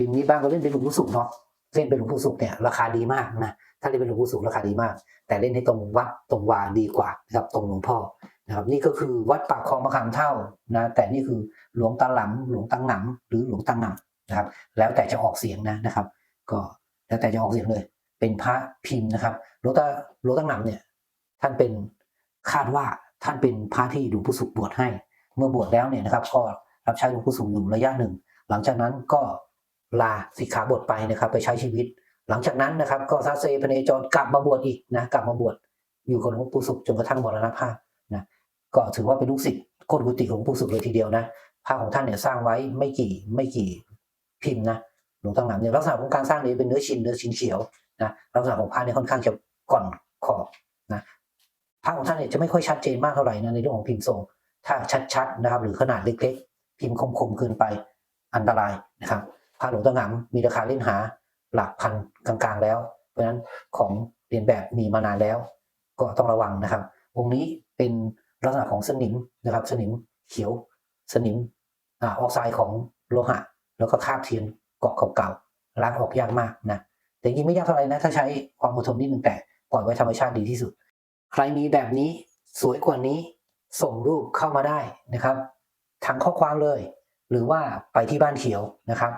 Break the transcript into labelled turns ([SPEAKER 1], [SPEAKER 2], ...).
[SPEAKER 1] พิมพ์นี้บ้างก็เล่นเป็นหลวงปู่สุขเนาะเล่นเป็นหลวงปู่สุขเนี่ยราคาดีมากนะถ้าเล่นเป็นหลวงปู่สุขราคาดีมาก แต่เล่นให้ตรงวัดตรงวาดีกว่านะครับตรงหลวงพ่อนะครับนี่ก็คือวัดปากคลองมะขามเท่านะแต่นี่คือหลวงตาหลำหลวงตาหนำหรือหลวงตาหนำนะครับ แล้วแต่จะออกเสียงนะนะครับ ก็แล้วแต่จะออกเสียงเลย เป็นพระพิมพ์นะครับหลวงตาหลวงตาหนำเนี่ยท่านเป็นคาดว่าท่านเป็นพระที่หลวงปู่สุขบวชให้ เมื่อบวชแล้วเนี่ยนะครับก็รับใช้หลวงปู่สุขอยู่ระยะหนึ่ง หลังจากนั้นก็ ลาสิกขาบทไปนะครับ ไปใช้ชีวิต หลังจากนั้นนะครับ ก็ซาเซพเนจรกลับมาบวชอีกนะกลับมาบวชอยู่กับหลวงปู่สุขจนกระทั่งมรณภาพนะก็ถือว่าเป็นลูกศิษย์โคตรกุฏิของหลวงปู่สุขเลยทีเดียวนะพระของท่านเนี่ยสร้างไว้ไม่กี่ไม่กี่พิมพ์นะหลวงตาหนำเนี่ยลักษณะของการสร้างนี้เป็นเนื้อชินเนื้อชินเขียวนะลักษณะของพระเนี่ยค่อนข้างจะก่อนขอบนะพระของท่านเนี่ยจะไม่ค่อยชัดเจนมากเท่าไหร่นะในเรื่องของพิมพ์ทรง ถ้าชัดๆนะครับ หรือขนาดเล็กๆ พิมพ์คมๆเกินไปอันตรายนะครับ พระหลวงตาหนำมีราคาเล่นหาหลักพันกลางๆแล้ว เพราะฉะนั้นของเรียนแบบมีมานานแล้ว ก็ต้องระวังนะครับองค์นี้เป็นลักษณะของสนิมนะครับ สนิมเขียว สนิมออกไซด์ของโลหะ แล้วก็คาบเทียนเกาะเก่าๆล้างออกยากมากนะแต่จริงไม่ยากเท่าไหร่นะถ้าใช้ความอดทนนิดนึงแต่ปล่อยไว้ธรรมชาติดีที่สุด ใครมีแบบนี้สวยกว่านี้ส่งรูปเข้ามาได้นะครับทางข้อความเลย หรือว่าไปที่บ้านเขียวนะครับ